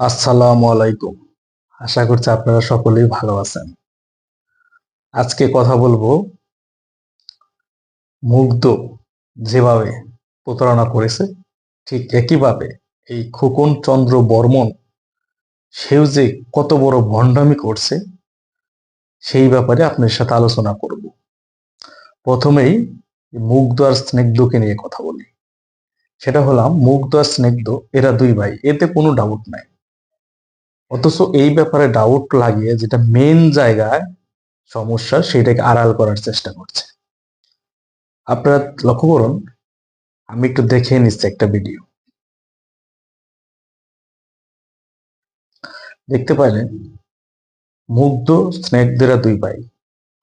আসসালামু আলাইকুম। আশা করছি আপনারা সকলেই ভালো আছেন। আজকে কথা বলব মুগ্ধ যেভাবে প্রতারণা করেছে, ঠিক একইভাবে এই খোকন চন্দ্র বর্মন, সেও যে কত বড় ভণ্ডামি করছে, সেই ব্যাপারে আপনার সাথে আলোচনা করব। প্রথমেই মুগ্ধ আর স্নিগ্ধকে নিয়ে কথা বলি। সেটা হলাম মুগ্ধ আর স্নিগ্ধ, এরা দুই ভাই, এতে কোনো ডাউট নাই। অথচ এই ব্যাপারে ডাউট লাগিয়ে যেটা মেন জায়গায় সমস্যা সেটাকে আড়াল করার চেষ্টা করছে। আপনারা লক্ষ্য করুন, আমি একটু দেখে নিচ্ছি একটা ভিডিও দেখতে পাইলেন, মুগ্ধ স্নেকদেরা দুই ভাই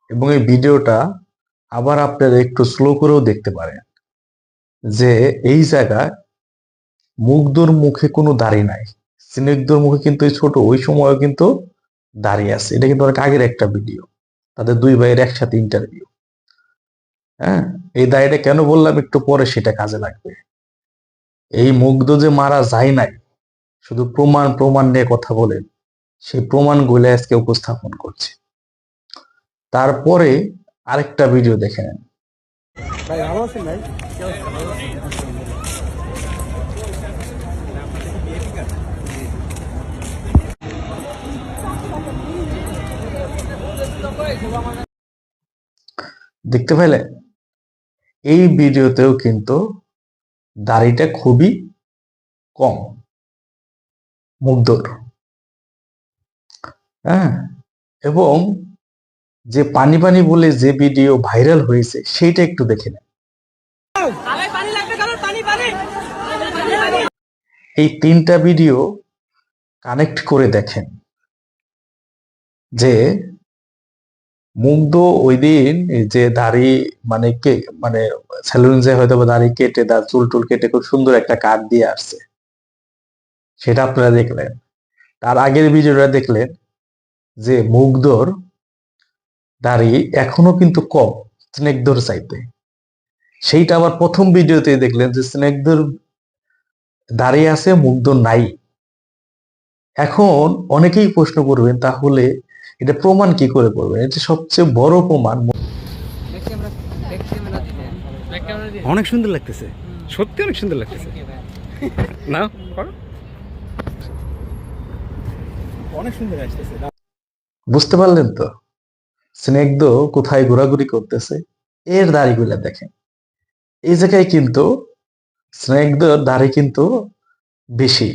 এবং এই ভিডিওটা আবার আপনারা একটু স্লো করেও দেখতে পারেন যে এই জায়গায় মুগ্ধর মুখে কোনো দাড়ি নাই। স্নিগ্ধর মুখে কিন্তু এই ছোট, ওই সময়ও কিন্তু দাঁড়িয়ে আছে। এটা কিন্তু অনেক আগের একটা ভিডিও। তাদের দুই ভাইয়ের একসাথে ইন্টারভিউ হ্যাঁ? এই দায়টা কেন বললাম? একটু পরে সেটা কাজে লাগবে। এই মুগ্ধ যে মারা যায় নাই, শুধু প্রমাণ প্রমাণ নিয়ে কথা বলেন সেই প্রমাণগুলো আজকে উপস্থাপন করছে। তারপরে আরেকটা ভিডিও দেখে নেন। ভাই ভাই? দেখতে পেলেন এই ভিডিওতেও কিন্তু দাড়িটা খুবই কম মুগ্ধর হ্যাঁ? এবং যে পানি পানি বলে যে ভিডিও ভাইরাল হয়েছে, সেইটা একটু দেখে নেন। এই তিনটা ভিডিও কানেক্ট করে দেখেন যে মুগ্ধ ওই দিন যে দাড়ি মানে কে মানে সেলুন যে হয়তো দাড়ি কেটে তার চুল টুল কেটে খুব সুন্দর একটা কাট দিয়ে আসছে। সেটা আপনারা দেখলেন। তার আগের ভিডিওটা দেখলেন যে মুগ্ধর দাড়ি এখনও কিন্তু কম স্নেকদর চাইতে। সেইটা আবার প্রথম ভিডিওতে দেখলেন যে স্নেকদর দাঁড়িয়ে আছে, মুগ্ধ নাই। এখন অনেকেই প্রশ্ন করবেন, তাহলে এটা প্রমাণ কি করে করবেন? এটা সবচেয়ে বড় প্রমাণ। অনেক সুন্দর লাগতেছে। সত্যি অনেক সুন্দর লাগতেছে। না? অনেক সুন্দর আসতেছে বুঝতে পারলেন তো? স্নেগ্ধ কোথায় ঘোরাঘুরি করতেছে? এর দাড়িগুলা দেখেন। এই জায়গায় কিন্তু স্নেগ্ধর দাড়ি কিন্তু বেশি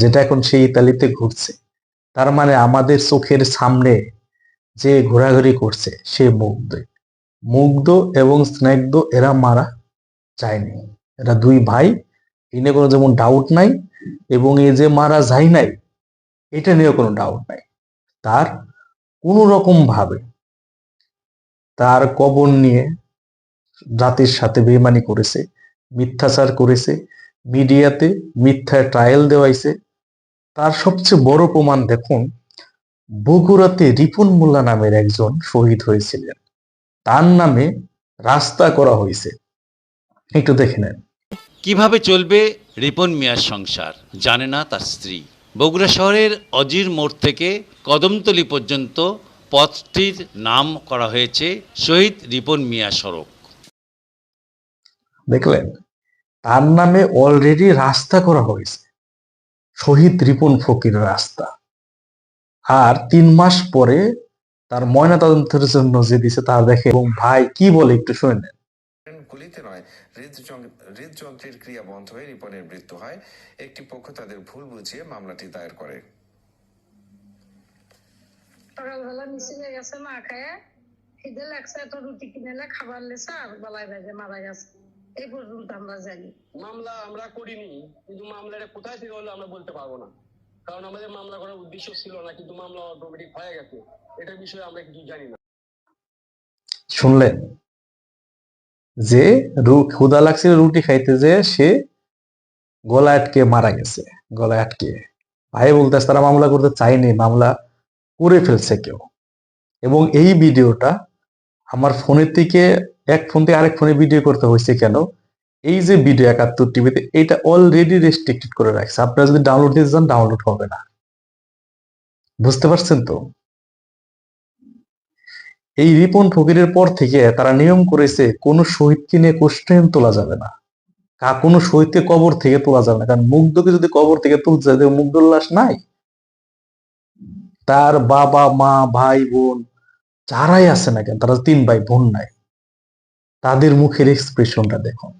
যেটা এখন সেই ইতালিতে ঘুরছে। তার মানে আমাদের চোখের সামনে যে ঘোরাঘুরি করছে, সে মুগ্ধ। মুগ্ধ এবং স্নেগ্ধ এরা মারা যায়নি। এরা দুই ভাই এই নিয়ে কোনো যেমন ডাউট নাই এবং এ যে মারা যায় নাই, এটা নিয়ে কোনো ডাউট নাই। তার কোনো রকম ভাবে তার কবর নিয়ে জাতির সাথে বেমানি করেছে, মিথ্যাচার করেছে, মিডিয়াতে মিথ্যা ট্রায়াল দেওয়াইছে তার সবচেয়ে বড় প্রমাণ দেখুন বগুড়াতে রিপুন মোল্লা নামের একজন শহীদ হয়েছিলেন। তার নামে রাস্তা করা হয়েছে। একটু দেখে নেন। কীভাবে চলবে রিপন মিয়ার সংসার? জানে না তার স্ত্রী। বগুড়া শহরের অজির মোড় থেকে কদমতলি পর্যন্ত পথটির নাম করা হয়েছে শহীদ রিপন মিয়া সড়ক। দেখলেন? তার নামে অলরেডি রাস্তা করা হয়েছে। শহীদ রিপন ফকির রাস্তা। আর তিন মাস পরে তার ময়নাতদন্তের জন্য যে দিছে তা দেখে এবং ভাই কি বলে একটু শুনে নেন। গুলিতে নয় হৃদযন্ত্রের ক্রিয়া বন্ধ হয়ে রিপনের মৃত্যু হয়। একটি পক্ষ তাদের ভুল বুঝিয়ে মামলাটি দায়ের করে। সকালবেলা মিছিলে গেছে না খায় খিদে লাগছে তো রুটি কিনে খাবার লেছে আর গলায় ভেজে মারা গেছে। এই পর্যন্ত আমরা জানি। মামলা আমরা করিনি কিন্তু মামলাটা কোথায় থেকে হলো আমরা বলতে পারব না। কারণ আমাদের মামলা করার উদ্দেশ্য ছিল না কিন্তু মামলা অটোমেটিক হয়ে গেছে। এটার বিষয়ে আমরা কিছু জানি না। শুনলেন যে রু- ক্ষুধা লাগছিল রুটি খাইতে যে সে গলা আটকে মারা গেছে গলায় আটকে। ভাই বলতেছে তারা মামলা করতে চায়নি মামলা করে ফেলছে কেউ। এবং এই ভিডিওটা আমার ফোনের থেকে এক ফোন থেকে আরেক ফোনে ভিডিও করতে হয়েছে কেন? এই যে ভিডিও একাত্তর টিভিতে, এটা অলরেডি রেস্ট্রিক্টেড করে রাখছে। আপনারা যদি ডাউনলোড দিতে চান ডাউনলোড হবে না। বুঝতে পারছেন তো? এই রিপন ফকিরের পর থেকে তারা নিয়ম করেছে, কোনো শহীদকে নিয়ে কোশ্চেন তোলা যাবে না। কা, কোনো শহীদকে কবর থেকে তোলা যাবে না। কারণ মুগ্ধকে যদি কবর থেকে তুলতে যায় মুগ্ধর লাশ নাই। তার বাবা, মা, ভাই, বোন, যারাই আছে না কেন, তারা তিন ভাই, বোন নাই। তাদের মুখের এক্সপ্রেশনটা দেখুন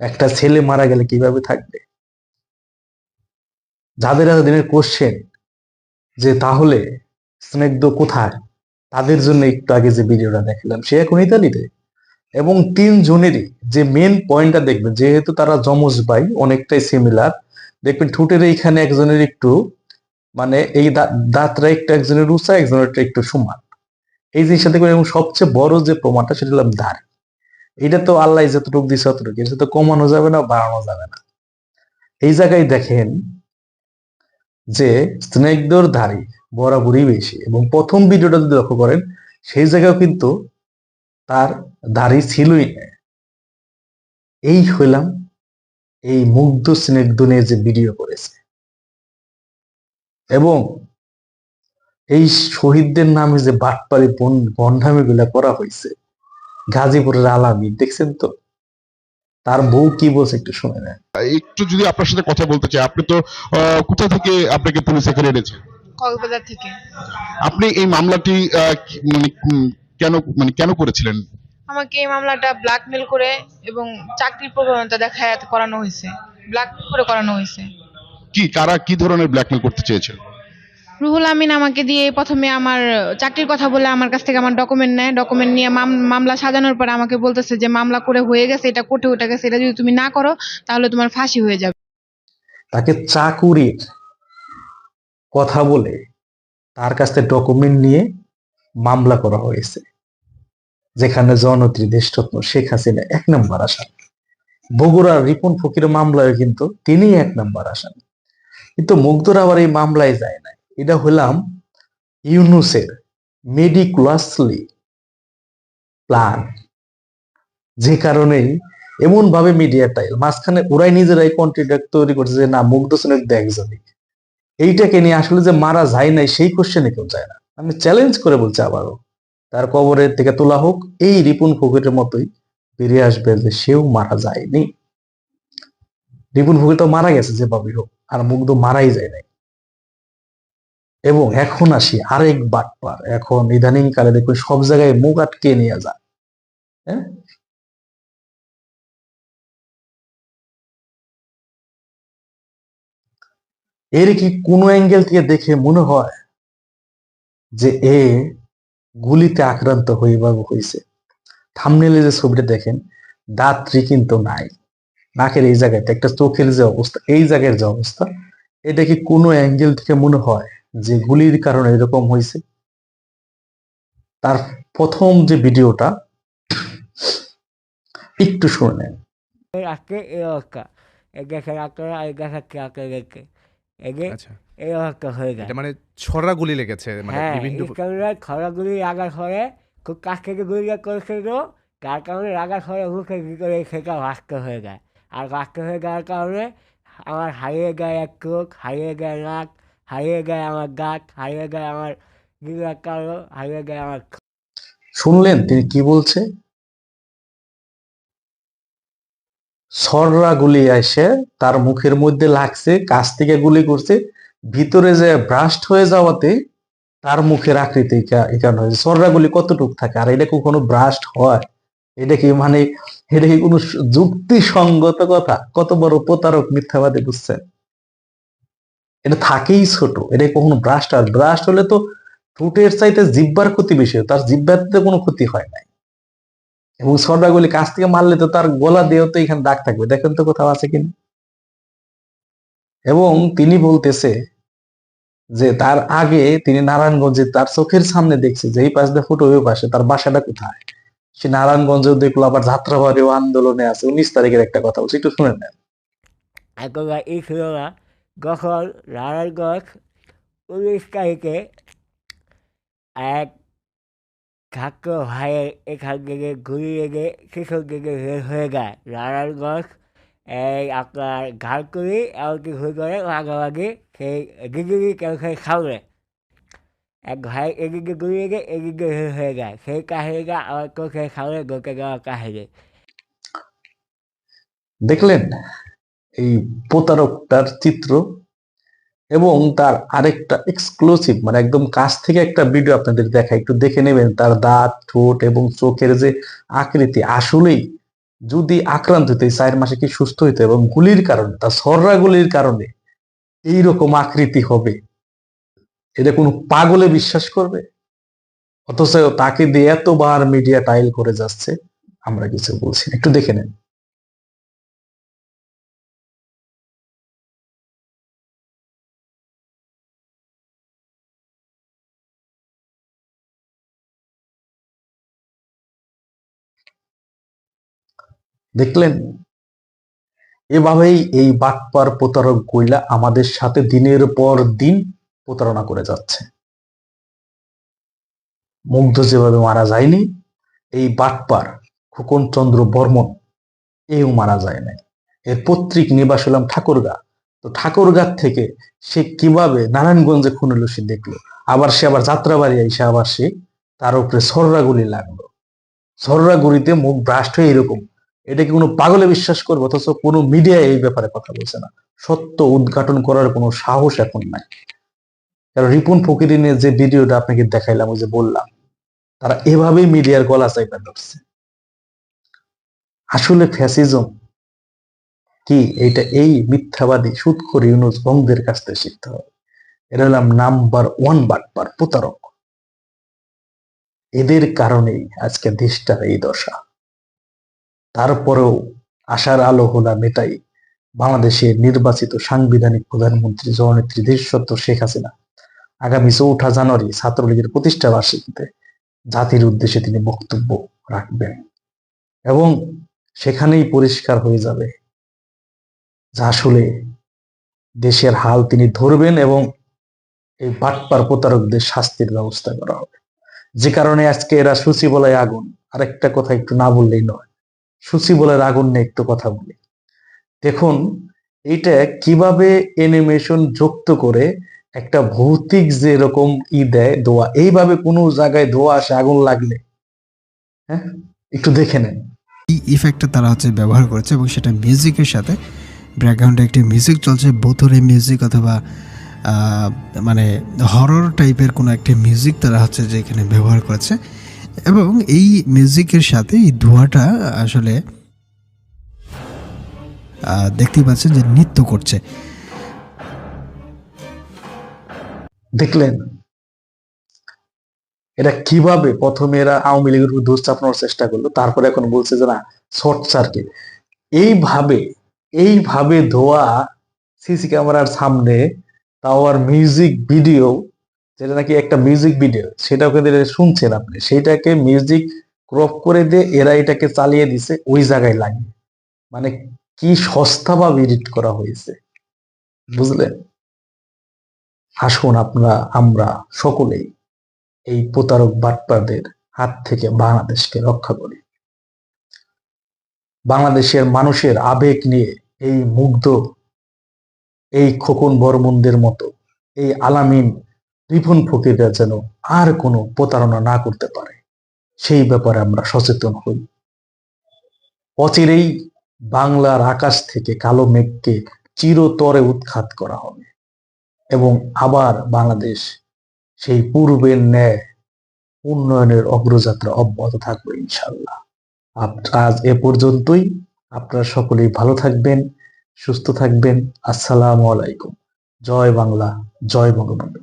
একটা ছেলে মারা গেলে কীভাবে থাকবে? যাদের এতদিনের কোশ্চেন যে তাহলে স্নেগ্ধ কোথায়? তাদের জন্য একটু আগে যে ভিডিওটা দেখলাম, সে এখন ইতালিতে। এবং তিনজনেরই যে মেন পয়েন্টটা দেখবেন, যেহেতু তারা যমজ ভাই, অনেকটাই সিমিলার দেখবেন ঠোঁটের এইখানে একজনের একটু মানে এই দাঁতরা একটু একজনের উঁচা একজনের একটু সমান। এই জিনিসটা দেখবেন, এবং সবচেয়ে বড় যে প্রমাণটা, সেটা হলাম দাঁড় এটা তো আল্লাহ যতটুকু দিচ্ছে ততটুকু এটা তো কমানো যাবে না, বাড়ানো যাবে না। এই জায়গায় দেখেন যে স্নেকদর দাড়ি বরাবরই বেশি এবং প্রথম ভিডিওটা যদি লক্ষ্য করেন, সেই জায়গায় কিন্তু তার দাড়ি ছিলই না। এই হইলাম এই মুগ্ধ স্নেগ্ধ নিয়ে যে ভিডিও করেছে। এবং এই শহীদদের নামে যে বাটপারি বন্ধামি গুলা করা হয়েছে গাজীপুরের আলামী দেখছেন তো? তার বউ কি বলছে একটু শুনে নেন। একটু যদি আপনার সাথে কথা বলতে চাই আপনি তো কোথা থেকে আপনাকে পুলিশ এখানে এনেছে? কক্সবাজার থেকে। আপনি এই মামলাটি আহ, মানে কেন মানে কেন করেছিলেন? আমাকে এই মামলাটা ব্ল্যাকমেল করে এবং চাকরির প্রবণতা দেখায় করানো হয়েছে। ব্ল্যাকমেল করে করানো হয়েছে। কি কারা কি ধরনের ব্ল্যাকমেল করতে চেয়েছিল রুহুল আমিন আমাকে দিয়ে প্রথমে আমার চাকরির কথা বলে আমার কাছ থেকে আমার ডকুমেন্ট নেয়। ডকুমেন্ট নিয়ে মামলা সাজানোর পরে আমাকে বলতেছে যে মামলা করে হয়ে গেছে, এটা কোর্টে উঠে গেছে, এটা যদি তুমি না করো, তাহলে তোমার ফাঁসি হয়ে যাবে। তাকে চাকুরির কথা বলে তার কাছ থেকে ডকুমেন্ট নিয়ে মামলা করা হয়েছে, যেখানে জনত্রী দেশরত্ন শেখ হাসিনা এক নম্বর আসামি বগুড়ার রিপন ফকির মামলায় কিন্তু তিনি এক নম্বর আসামি কিন্তু মুগ্ধর আবার এই মামলায় যায় না এটা হলাম ইউনুসের মেডিকুলাসলি প্ল্যান। যে কারণেই এমন ভাবে মিডিয়াটাই মাঝখানে ওরাই নিজেরাই কন্ট্রিক্ট তৈরি করছে যে, না, মুগ্ধ সেনের একজনই এইটাকে নিয়ে আসলে যে মারা যায় নাই, সেই কোশ্চেনে কেউ যায় না। আমি চ্যালেঞ্জ করে বলছি আবারও, তার কবরের থেকে তোলা হোক, এই রিপুন ফকিরের মতোই বেরিয়ে আসবে যে, সেও মারা যায়নি। রিপুন ফকির তো মারা গেছে যেভাবে হোক, আর মুগ্ধ মারাই যায় নাই। এবং এখন আসি আরেক বাটপার। এখন ইদানিং কালে দেখবেন সব জায়গায় মুখ আটকে নিয়ে যায় হ্যাঁ? এর কি কোনো অ্যাঙ্গেল থেকে দেখে মনে হয় যে এ গুলিতে আক্রান্ত হয়ে বা হয়েছে? থামনেলে যে ছবিটা দেখেন, দাঁতটি কিন্তু নাই। নাকের এই জায়গাতে একটা চোখের যে অবস্থা, এই জায়গার যে অবস্থা, এটা কি কোনো অ্যাঙ্গেল থেকে মনে হয় যে গুলির কারণে এরকম হয়েছে তার প্রথম যে ভিডিওটা একটু শুনে নেন। আচ্ছা। হয়ে মানে ছড়া গুলি লেগেছে মানে হ্যাঁ বিভিন্ন ফলে খুব কাছ থেকে করেছিল কারণে রাগার ফলে মুখের ভিতরে সেটা ভাস্ত হয়ে যায়। আর হয়ে যাওয়ার কারণে আমার হারিয়ে যায় এক চোখ হারিয়ে যায় নাক হারিয়ে যায় আমার দাঁত হারিয়ে যায় আমার জিগার কালো হারিয়ে যায় আমার শুনলেন তিনি কি বলছে? সররা গুলি এসে তার মুখের মধ্যে লাগছে, কাছ থেকে গুলি করছে, ভিতরে যে ব্রাস্ট হয়ে যাওয়াতে তার মুখের আকৃতি কারণে হয়েছে সররা গুলি কতটুক থাকে, আর এটা কখনো ব্রাস্ট হয়? এটা কি মানে এটা কি কোনো যুক্তিসঙ্গত কথা? কত বড় প্রতারক মিথ্যাবাদী বুঝছেন? এটা থাকেই ছোট। এটা কখনো ব্রাস্ট আর ব্রাস্ট হলে তো ঠোঁটের চাইতে জিব্বার ক্ষতি বেশি তার জিব্বাতে কোনো ক্ষতি হয় নাই। এবং সর্দাগুলি কাছ থেকে মারলে তো তার গলা দিয়েও তো এখানে দাগ থাকবে। দেখেন তো কোথাও আছে কিনা। এবং তিনি বলতেছে যে তার আগে তিনি নারায়ণগঞ্জে তার চোখের সামনে দেখছে যে এই পাশ দিয়ে ফুটো, ওই পাশে তার বাসাটা কোথায়? সে নারায়ণগঞ্জেও দেখল, আবার যাত্রাবাড়িও আন্দোলনে আছে। উনিশ তারিখের একটা কথা বলছে। একটু শুনে নেন। যখন নারায়ণগঞ্জ উনিশ তারিখে এক ছাত্র ভাইয়ের এখান থেকে গুলি লেগে শিশুর দিকে বের হয়ে যায়। নারায়ণগঞ্জ এই আপনার ঘাটকুড়ি এমনকি ঘুরে ভাগাভাগি সেই ডিগ্রি ক্যান্সার সামনে এক ঘরে এদিকে গুলিয়ে গিয়ে এদিকে হিট হয়ে যায়। সেই কাহিনিটা আমার চোখের সামনে ঘটে যাওয়া কাহিনি। দেখলেন? এই প্রতারকটার চিত্র এবং তার আরেকটা এক্সক্লুসিভ মানে একদম কাছ থেকে একটা ভিডিও আপনাদের দেখা একটু দেখে নেবেন তার দাঁত, ঠোঁট এবং চোখের যে আকৃতি। আসলেই যদি আক্রান্ত হইতে চার মাসে কি সুস্থ হইতো এবং গুলির কারণে, তার সররা গুলির কারণে এইরকম আকৃতি হবে, এটা কোনো পাগলে বিশ্বাস করবে? অথচ তাকে দিয়ে এতবার মিডিয়া টাইল করে যাচ্ছে, আমরা কিছু বলছি একটু দেখে নেন। দেখলেন? এভাবেই এই বাটপার প্রতারক গইলা আমাদের সাথে দিনের পর দিন প্রতারণা করে যাচ্ছে। মুগ্ধ যেভাবে মারা যায়নি, এই বাটপার খোকন চন্দ্র বর্মন, এও মারা যায় নাই। এর পত্রিক নিবাস হলাম ঠাকুরগা। তো ঠাকুরগা থেকে সে কীভাবে নারায়ণগঞ্জে খুন হলো সে দেখল। আবার সে আবার যাত্রাবাড়ি এসে আবার সে তার উপরে সররা গুলি লাগল। সররা গুলিতে মুখ ব্রাস্ট হয়ে এরকম এটা কি কোনো পাগলে বিশ্বাস করবে? অথচ কোনো মিডিয়া এই ব্যাপারে কথা বলছে না। সত্য উদ্ঘাটন করার কোনো সাহস এখন নাই। কারণ রিপুন ফকিরিনের যে ভিডিওটা আপনাকে দেখাইলাম, ওই যে বললাম, তারা এভাবেই মিডিয়ার গলা চাইপা ধরছে। আসলে ফ্যাসিজম কি? এইটা এই মিথ্যাবাদী সুৎখর ইউনুস বংদের কাছ থেকে শিখতে হবে। এটা হলাম নাম্বার ওয়ান বাটপার প্রতারক। এদের কারণেই আজকে দেশটার এই দশা। তারপরেও আশার আলো হোলা মেটাই বাংলাদেশের নির্বাচিত সাংবিধানিক প্রধানমন্ত্রী জননেত্রী দেশসত্ত্ব শেখ হাসিনা। আগামী চৌঠা জানুয়ারি ছাত্রলীগের প্রতিষ্ঠা বার্ষিকীতে জাতির উদ্দেশ্যে তিনি বক্তব্য রাখবেন। এবং সেখানেই পরিষ্কার হয়ে যাবে যা আসলে দেশের হাল তিনি ধরবেন এবং এই বাটপার প্রতারকদের শাস্তির ব্যবস্থা করা হবে। যে কারণে আজকে এরা সূচিবলয় আগুন। আরেকটা কথা একটু না বললেই নয়। সূচিবলের আগুন নিয়ে একটু কথা বলি। দেখুন, এইটা কীভাবে অ্যানিমেশন যুক্ত করে একটা ভৌতিক যে এরকম ই দেয়, দোয়া, এইভাবে কোনো জায়গায় ধোয়া আসে, আগুন লাগলে। হ্যাঁ? একটু দেখে নেন। এই ইফেক্টটা তারা হচ্ছে ব্যবহার করেছে এবং সেটা মিউজিকের সাথে। ব্যাকগ্রাউন্ডে একটি মিউজিক চলছে বোতরে মিউজিক অথবা মানে হরর টাইপের কোনো একটা মিউজিক তারা হচ্ছে যে এখানে ব্যবহার করেছে। এবং এই মিউজিকের সাথে এই ধোঁয়াটা আসলে দেখতেই পাচ্ছেন যে নৃত্য করছে। দেখলেন? এটা কীভাবে প্রথমে এরা আওয়ামী লীগের উপর দোষ চাপানোর চেষ্টা করল, তারপরে এখন বলছে যে না, শর্ট সার্কিট। এইভাবে এইভাবে ধোয়া, সিসি ক্যামেরার সামনে, তাও আর মিউজিক ভিডিও যেটা নাকি একটা মিউজিক ভিডিও সেটা কিন্তু শুনছেন আপনি। সেটাকে মিউজিক ক্রপ করে দিয়ে এরা এটাকে চালিয়ে দিছে ওই জায়গায় লাগিয়ে। মানে কি সস্তা সস্তাভাবে এডিট করা হয়েছে। বুঝলেন? আসুন আপনারা, আমরা সকলেই এই প্রতারক বাটপারদের হাত থেকে বাংলাদেশকে রক্ষা করি। বাংলাদেশের মানুষের আবেগ নিয়ে এই মুগ্ধ, এই খোকন বর্মনদের মতো, এই আলামিন রিপুন ফকিররা যেন আর কোনো প্রতারণা না করতে পারে, সেই ব্যাপারে আমরা সচেতন হই। অচিরেই বাংলার আকাশ থেকে কালো মেঘকে চিরতরে উৎখাত করা হবে এবং আবার বাংলাদেশ সেই পূর্বের ন্যায় উন্নয়নের অগ্রযাত্রা অব্যাহত থাকবে ইনশাল্লাহ আজ এ পর্যন্তই। আপনারা সকলেই ভালো থাকবেন, সুস্থ থাকবেন। আসসালামু আলাইকুম। জয় বাংলা, জয় বঙ্গবন্ধু।